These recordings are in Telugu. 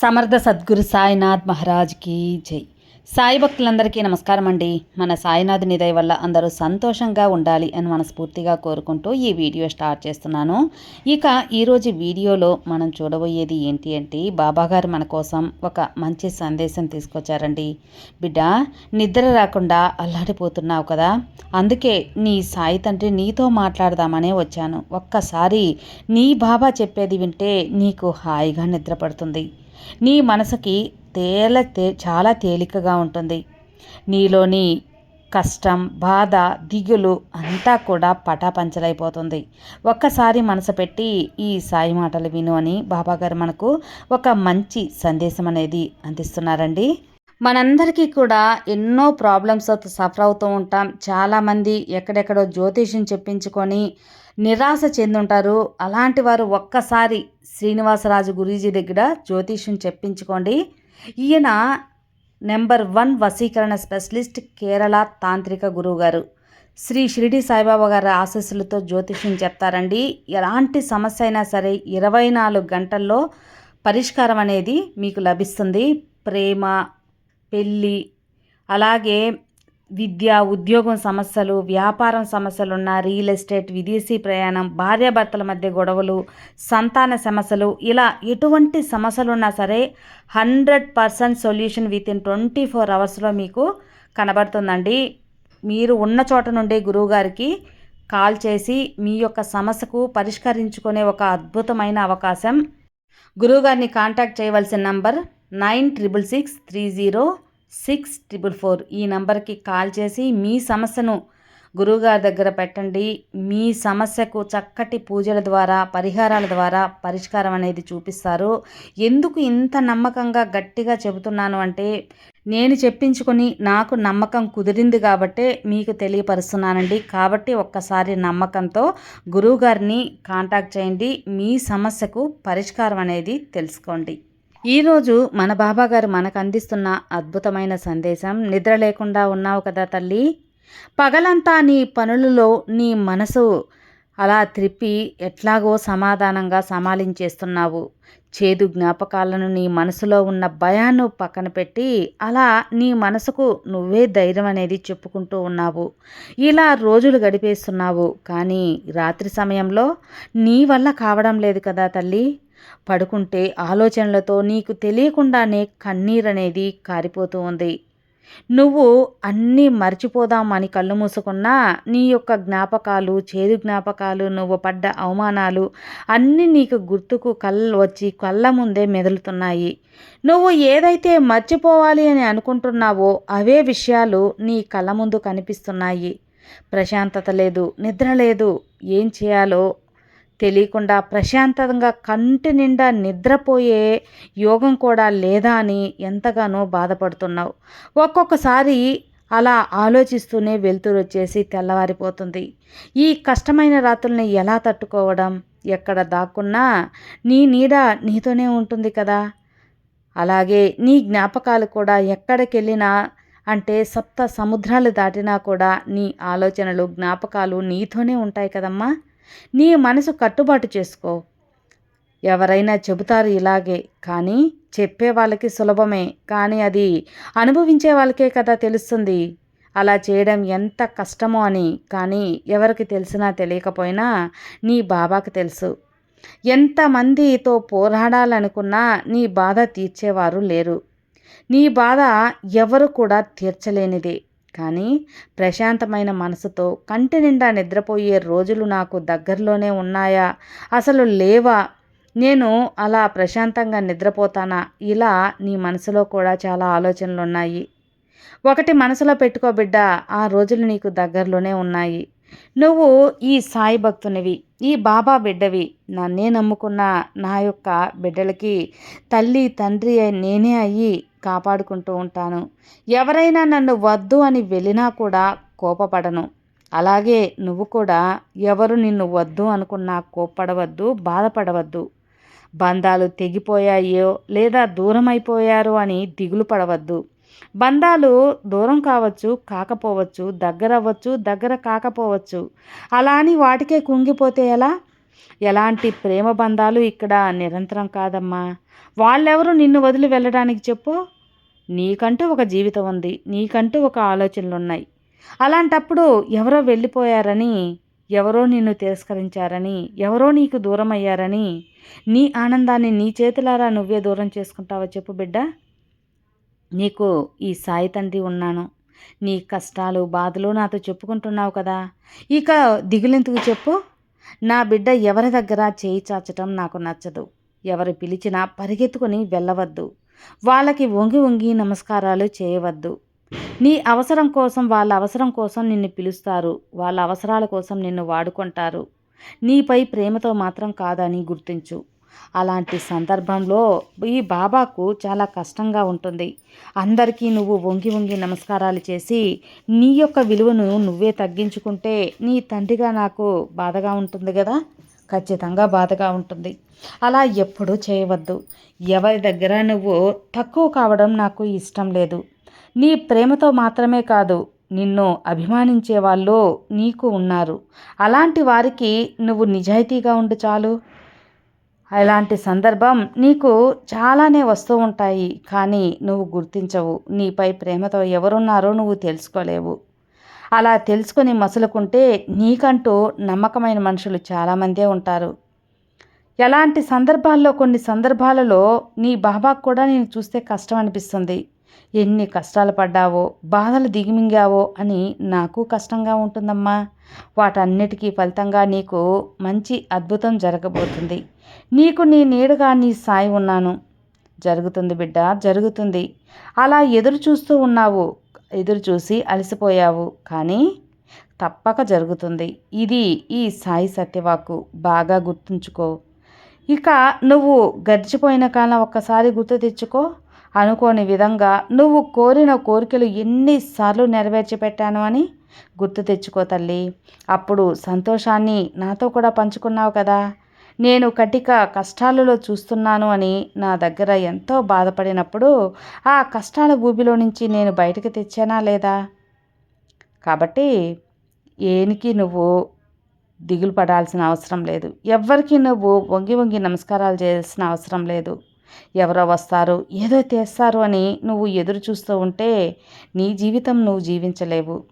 సమర్థ సద్గురు సాయినాథ్ మహారాజ్కి జై. సాయి భక్తులందరికీ నమస్కారం అండి. మన సాయినాథ్ నిదయ వల్ల అందరూ సంతోషంగా ఉండాలి అని మనస్ఫూర్తిగా కోరుకుంటూ ఈ వీడియో స్టార్ట్ చేస్తున్నాను. ఇక ఈరోజు వీడియోలో మనం చూడబోయేది ఏంటి అంటే బాబాగారు మన కోసం ఒక మంచి సందేశం తీసుకొచ్చారండి. బిడ్డ నిద్ర రాకుండా అల్లాడిపోతున్నావు కదా. అందుకే నీ సాయి తండ్రి నీతో మాట్లాడదామనే వచ్చాను. ఒక్కసారి నీ బాబా చెప్పేది వింటే నీకు హాయిగా నిద్ర పడుతుంది నీ మనసుకి తేల తే చాలా తేలికగా ఉంటుంది. నీలోని కష్టం బాధ దిగులు అంతా కూడా పటాపంచలైపోతుంది. ఒక్కసారి మనసు పెట్టి ఈ సాయి మాటలు విను అని బాబాగారు మనకు ఒక మంచి సందేశం అనేది అందిస్తున్నారండి. మనందరికీ కూడా ఎన్నో ప్రాబ్లమ్స్తో సఫర్ అవుతూ ఉంటాం. చాలామంది ఎక్కడెక్కడో జ్యోతిష్యం చెప్పించుకొని నిరాశ చెందుంటారు. అలాంటి వారు ఒక్కసారి శ్రీనివాసరాజు గురీజీ దగ్గర జ్యోతిష్యం చెప్పించుకోండి. ఈయన నెంబర్ వన్ వసీకరణ స్పెషలిస్ట్ కేరళ తాంత్రిక గురువు గారు శ్రీ షిరిడి సాయిబాబా గారి ఆశీస్సులతో జ్యోతిష్యం చెప్తారండి. ఎలాంటి సమస్య అయినా సరే ఇరవై నాలుగు గంటల్లో పరిష్కారం అనేది మీకు లభిస్తుంది. ప్రేమ పెళ్ళి అలాగే విద్య ఉద్యోగం సమస్యలు వ్యాపారం సమస్యలు ఉన్న రియల్ ఎస్టేట్ విదేశీ ప్రయాణం భార్యాభర్తల మధ్య గొడవలు సంతాన సమస్యలు ఇలా ఎటువంటి సమస్యలు ఉన్నా సరే hundred percent solution within twenty four అవర్స్లో మీకు కనబడుతుందండి. మీరు ఉన్న చోట నుండే గురువుగారికి కాల్ చేసి మీ యొక్క సమస్యకు పరిష్కరించుకునే ఒక అద్భుతమైన అవకాశం. గురువుగారిని కాంటాక్ట్ చేయవలసిన number nine triple six three zero six triple four ఈ నంబర్కి కాల్ చేసి మీ సమస్యను గురువుగారి దగ్గర పెట్టండి. మీ సమస్యకు చక్కటి పూజల ద్వారా పరిహారాల ద్వారా పరిష్కారం అనేది చూపిస్తారు. ఎందుకు ఇంత నమ్మకంగా గట్టిగా చెబుతున్నాను అంటే నేను చెప్పించుకొని నాకు నమ్మకం కుదిరింది కాబట్టే మీకు తెలియపరుస్తున్నానండి. కాబట్టి ఒక్కసారి నమ్మకంతో గురువుగారిని కాంటాక్ట్ చేయండి. మీ సమస్యకు పరిష్కారం అనేది తెలుసుకోండి. ఈరోజు మన బాబాగారు మనకు అందిస్తున్న అద్భుతమైన సందేశం నిద్ర లేకుండా ఉన్నావు కదా తల్లి. పగలంతా నీ పనులలో నీ మనసు అలా త్రిప్పి ఎట్లాగో సమాధానంగా సమాలించేస్తున్నావు. చేదు జ్ఞాపకాలను నీ మనసులో ఉన్న భయాన్ని పక్కన పెట్టి అలా నీ మనసుకు నువ్వే ధైర్యం అనేది చెప్పుకుంటూ ఉన్నావు. ఇలా రోజులు గడిపేస్తున్నావు. కానీ రాత్రి సమయంలో నీ వల్ల కావడం లేదు కదా తల్లి. పడుకుంటే ఆలోచనలతో నీకు తెలియకుండానే కన్నీరనేది కారిపోతూ ఉంది. నువ్వు అన్నీ మర్చిపోదామని కళ్ళు మూసుకున్నా నీ యొక్క జ్ఞాపకాలు చేదు జ్ఞాపకాలు నువ్వు పడ్డ అవమానాలు అన్నీ నీకు గుర్తుకు కళ్ళు వచ్చి కళ్ళ ముందే మెదులుతున్నాయి. నువ్వు ఏదైతే మర్చిపోవాలి అని అనుకుంటున్నావో అవే విషయాలు నీ కళ్ళ ముందు కనిపిస్తున్నాయి. ప్రశాంతత లేదు నిద్ర లేదు. ఏం చేయాలో తెలియకుండా ప్రశాంతంగా కంటి నిండా నిద్రపోయే యోగం కూడా లేదా అని ఎంతగానో బాధపడుతున్నావు. ఒక్కొక్కసారి అలా ఆలోచిస్తూనే వెలుతురు వచ్చేసి తెల్లవారిపోతుంది. ఈ కష్టమైన రాత్రుల్ని ఎలా తట్టుకోవడం? ఎక్కడ దాక్కున్నా నీ నీడ నీతోనే ఉంటుంది కదా? అలాగే నీ జ్ఞాపకాలు కూడా ఎక్కడికి వెళ్ళినా అంటే సప్త సముద్రాలు దాటినా కూడా నీ ఆలోచనలు జ్ఞాపకాలు నీతోనే ఉంటాయి కదమ్మా. నీ మనసు కట్టుబాటు చేసుకో. ఎవరైనా చెబుతారు ఇలాగే కానీ చెప్పే వాళ్ళకి సులభమే కానీ అది అనుభవించే వాళ్ళకే కదా తెలుస్తుంది. అలా చేయడం ఎంత కష్టమో అని కానీ ఎవరికి తెలిసినా తెలియకపోయినా నీ బాబాకి తెలుసు. ఎంతమందితో పోరాడాలనుకున్నా నీ బాధ తీర్చేవారు లేరు. నీ బాధ ఎవరు కూడా తీర్చలేనిదే. కానీ ప్రశాంతమైన మనసుతో కంటి నిండా నిద్రపోయే రోజులు నాకు దగ్గరలోనే ఉన్నాయా? అసలు లేవా? నేను అలా ప్రశాంతంగా నిద్రపోతానా? ఇలా నీ మనసులో కూడా చాలా ఆలోచనలు ఉన్నాయి ఒకటి మనసులో పెట్టుకో బిడ్డ ఆ రోజులు నీకు దగ్గరలోనే ఉన్నాయి. నువ్వు ఈ సాయి భక్తునివి ఈ బాబా బిడ్డవి. నన్నే నమ్ముకున్న నా యొక్క బిడ్డలకి తల్లి తండ్రి నేనే అయ్యి కాపాడుకుంటూ ఉంటాను. ఎవరైనా నన్ను వద్దు అని వెళ్ళినా కూడా కోపపడను. అలాగే నువ్వు కూడా ఎవరు నిన్ను వద్దు అనుకున్నా కోప్పడవద్దు బాధపడవద్దు. బంధాలు తెగిపోయాయో లేదా దూరం అయిపోయారు అని దిగులు పడవద్దు. బంధాలు దూరం కావచ్చు కాకపోవచ్చు దగ్గర అవ్వచ్చు దగ్గర కాకపోవచ్చు. అలా అని వాటికే కుంగిపోతే ఎలా? ఎలాంటి ప్రేమ బంధాలు ఇక్కడ నిరంతరం కాదమ్మా. వాళ్ళెవరు నిన్ను వదిలి వెళ్ళడానికి చెప్పు? నీకంటూ ఒక జీవితం ఉంది నీకంటూ ఒక ఆలోచనలు ఉన్నాయి అలాంటప్పుడు ఎవరో వెళ్ళిపోయారని ఎవరో నిన్ను తిరస్కరించారని ఎవరో నీకు దూరం అయ్యారని నీ ఆనందాన్ని నీ చేతులారా నువ్వే దూరం చేసుకుంటావా చెప్పు బిడ్డ? నీకు ఈ సాయి తండ్రి ఉన్నాను. నీ కష్టాలు బాధలు నాతో చెప్పుకుంటున్నావు కదా. ఇక దిగులెందుకు చెప్పు? నా బిడ్డ ఎవరి దగ్గర చేయి చాచటం నాకు నచ్చదు. ఎవరు పిలిచినా పరిగెత్తుకొని వెళ్ళవద్దు. వాళ్ళకి వంగి వంగి నమస్కారాలు చేయవద్దు. నీ అవసరం కోసం వాళ్ళ అవసరం కోసం నిన్ను పిలుస్తారు. వాళ్ళ అవసరాల కోసం నిన్ను వాడుకుంటారు. నీపై ప్రేమతో మాత్రం కాదని గుర్తించు. అలాంటి సందర్భంలో ఈ బాబాకు చాలా కష్టంగా ఉంటుంది. అందరికీ నువ్వు వంగి వంగి నమస్కారాలు చేసి నీ యొక్క విలువను నువ్వే తగ్గించుకుంటే నీ తండ్రిగా నాకు బాధగా ఉంటుంది కదా? ఖచ్చితంగా బాధగా ఉంటుంది. అలా ఎప్పుడూ చేయవద్దు. ఎవరి దగ్గర నువ్వు తక్కువ కావడం నాకు ఇష్టం లేదు. నీ ప్రేమతో మాత్రమే కాదు నిన్ను అభిమానించే వాళ్ళు నీకు ఉన్నారు. అలాంటి వారికి నువ్వు నిజాయితీగా ఉండు చాలు. అలాంటి సందర్భం నీకు చాలానే వస్తూ ఉంటాయి కానీ నువ్వు గుర్తించవు. నీపై ప్రేమతో ఎవరున్నారో నువ్వు తెలుసుకోలేవు. అలా తెలుసుకొని మసులుకుంటే నీకంటూ నమ్మకమైన మనుషులు చాలామందే ఉంటారు. ఎలాంటి సందర్భాల్లో కొన్ని సందర్భాలలో నీ బాబాకు కూడా నేను చూస్తే కష్టం అనిపిస్తుంది. ఎన్ని కష్టాలు పడ్డావో బాధలు దిగిమింగావో అని నాకు కష్టంగా ఉంటుందమ్మా. వాటన్నిటికీ ఫలితంగా నీకు మంచి అద్భుతం జరగబోతుంది. నీకు నీ నీడగా నీ సాయి ఉన్నాను. జరుగుతుంది బిడ్డ జరుగుతుంది. అలా ఎదురు చూస్తూ ఉన్నావు ఎదురు చూసి అలసిపోయావు. కానీ తప్పక జరుగుతుంది. ఇది ఈ సాయి సత్యవాకు బాగా గుర్తుంచుకో. ఇక నువ్వు గడిచిపోయిన కాలం ఒక్కసారి గుర్తు తెచ్చుకో. అనుకోని విధంగా నువ్వు కోరిన కోరికలు ఎన్నిసార్లు నెరవేర్చి పెట్టాను అని గుర్తు తెచ్చుకో తల్లి. అప్పుడు సంతోషాన్ని నాతో కూడా పంచుకున్నావు కదా. నేను కటిక కష్టాలలో చూస్తున్నాను అని నా దగ్గర ఎంతో బాధపడినప్పుడు ఆ కష్టాల ఊబిలో నుంచి నేను బయటకు తెచ్చానా లేదా? కాబట్టి ఏనికి నువ్వు దిగులు పడాల్సిన అవసరం లేదు. ఎవ్వరికీ నువ్వు వంగి వంగి నమస్కారాలు చేయాల్సిన అవసరం లేదు. ఎవరో వస్తారు ఏదో తెస్తారు అని నువ్వు ఎదురు చూస్తూ ఉంటే నీ జీవితం నువ్వు జీవించలేవు.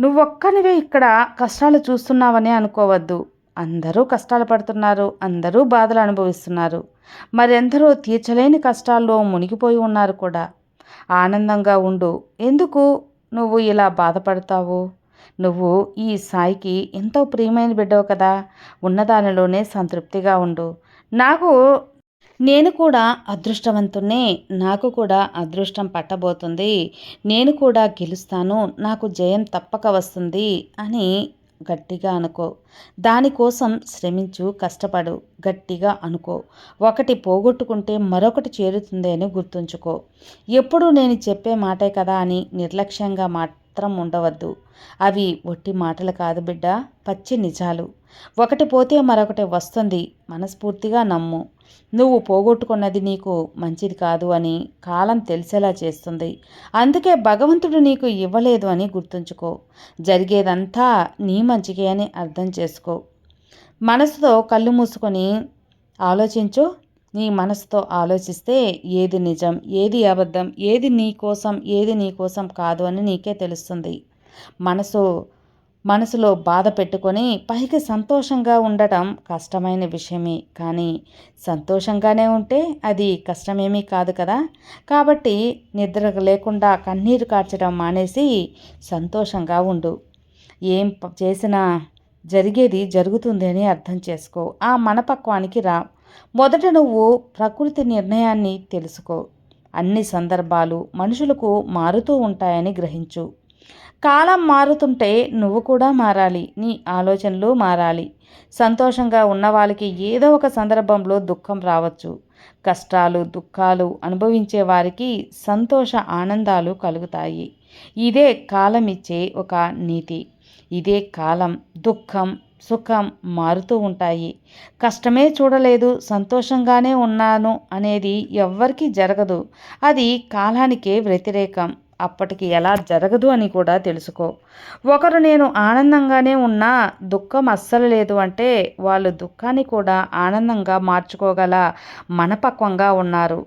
నువ్వొక్కనివే ఇక్కడ కష్టాలు చూస్తున్నావనే అనుకోవద్దు. అందరూ కష్టాలు పడుతున్నారు అందరూ బాధలు అనుభవిస్తున్నారు. మరెందరో తీర్చలేని కష్టాల్లో మునిగిపోయి ఉన్నారు కూడా. ఆనందంగా ఉండు. ఎందుకు నువ్వు ఇలా బాధపడతావు? నువ్వు ఈ సాయికి ఎంతో ప్రియమైన బిడ్డవు కదా. ఉన్నదానిలోనే సంతృప్తిగా ఉండు. నాకు నేను కూడా అదృష్టవంతున్నే నాకు కూడా అదృష్టం పట్టబోతుంది. నేను కూడా గెలుస్తాను. నాకు జయం తప్పక వస్తుంది అని గట్టిగా అనుకో. దానికోసం శ్రమించు కష్టపడు. గట్టిగా అనుకో. ఒకటి పోగొట్టుకుంటే మరొకటి చేరుతుంది అని గుర్తుంచుకో. ఎప్పుడు నేను చెప్పే మాటే కదా అని నిర్లక్ష్యంగా మాత్రం ఉండవద్దు. అవి ఒట్టి మాటలు కాదు బిడ్డ. పచ్చి నిజాలు. ఒకటి పోతే మరొకటి వస్తుంది. మనస్ఫూర్తిగా నమ్ము. నువ్వు పోగొట్టుకున్నది నీకు మంచిది కాదు అని కాలం తెలిసేలా చేస్తుంది. అందుకే భగవంతుడు నీకు ఇవ్వలేదు అని గుర్తుంచుకో. జరిగేదంతా నీ మంచికే అని అర్థం చేసుకో. మనసుతో కళ్ళు మూసుకొని ఆలోచించు. నీ మనసుతో ఆలోచిస్తే ఏది నిజం ఏది అబద్ధం ఏది నీ కోసం ఏది నీ కోసం కాదు అని నీకే తెలుస్తుంది. మనసు మనసులో బాధ పెట్టుకొని పైకి సంతోషంగా ఉండటం కష్టమైన విషయమే. కానీ సంతోషంగానే ఉంటే అది కష్టమేమీ కాదు కదా. కాబట్టి నిద్ర లేకుండా కన్నీరు కార్చడం మానేసి సంతోషంగా ఉండు. ఏం చేసినా జరిగేది జరుగుతుంది అని అర్థం చేసుకో. ఆ మనపక్వానికి రా. మొదట నువ్వు ప్రకృతి నిర్ణయాన్ని తెలుసుకో. అన్ని సందర్భాలు మనుషులకు మారుతూ ఉంటాయని గ్రహించు. కాలం మారుతుంటే నువ్వు కూడా మారాలి నీ ఆలోచనలు మారాలి. సంతోషంగా ఉన్న వాళ్ళకి ఏదో ఒక సందర్భంలో దుఃఖం రావచ్చు. కష్టాలు దుఃఖాలు అనుభవించే వారికి సంతోష ఆనందాలు కలుగుతాయి. ఇదే కాలం ఇచ్చే ఒక నీతి. ఇదే కాలం దుఃఖం సుఖం మారుతూ ఉంటాయి. కష్టమే చూడలేదు సంతోషంగానే ఉన్నాను అనేది ఎవ్వరికీ జరగదు. అది కాలానికే వ్యతిరేకం. అప్పటికి ఎలా జరగదు అని కూడా తెలుసుకో. ఒకరు నేను ఆనందంగానే ఉన్నా దుఃఖం అస్సలు లేదు అంటే వాళ్ళు దుఃఖాన్ని కూడా ఆనందంగా మార్చుకోగల మనపక్వంగా ఉన్నారు.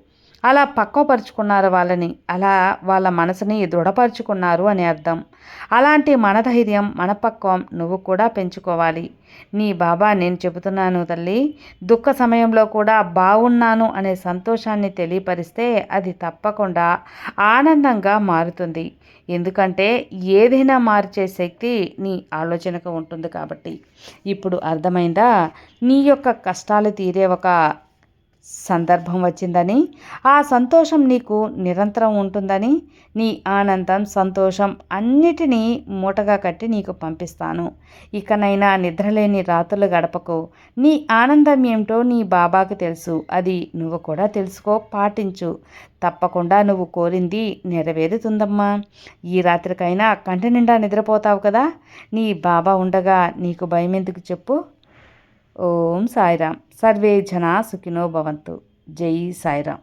అలా పక్కపరుచుకున్నారు వాళ్ళని. అలా వాళ్ళ మనసుని దృఢపరుచుకున్నారు అని అర్థం. అలాంటి మనధైర్యం మనపక్వం నువ్వు కూడా పెంచుకోవాలి. నీ బాబా నేను చెబుతున్నాను తల్లి దుఃఖ సమయంలో కూడా బాగున్నాను అనే సంతోషాన్ని తెలియపరిస్తే అది తప్పకుండా ఆనందంగా మారుతుంది. ఎందుకంటే ఏదైనా మార్చే శక్తి నీ ఆలోచనకు ఉంటుంది కాబట్టి. ఇప్పుడు అర్థమైందా? నీ యొక్క కష్టాలు తీరే ఒక సందర్భం వచ్చిందని ఆ సంతోషం నీకు నిరంతరం ఉంటుందని నీ ఆనందం సంతోషం అన్నిటినీ మూటగా కట్టి నీకు పంపిస్తాను. ఇకనైనా నిద్రలేని రాత్రులు గడపకు నీ ఆనందం ఏమిటో నీ బాబాకు తెలుసు. అది నువ్వు కూడా తెలుసుకో పాటించు. తప్పకుండా నువ్వు కోరింది నెరవేరుతుందమ్మా. ఈ రాత్రికైనా కంటి నిండా నిద్రపోతావు కదా. నీ బాబా ఉండగా నీకు భయం ఎందుకు చెప్పు? ఓం సాయిరామ్. సర్వే జనా సుఖినో భవంతు. జై సాయిరామ్.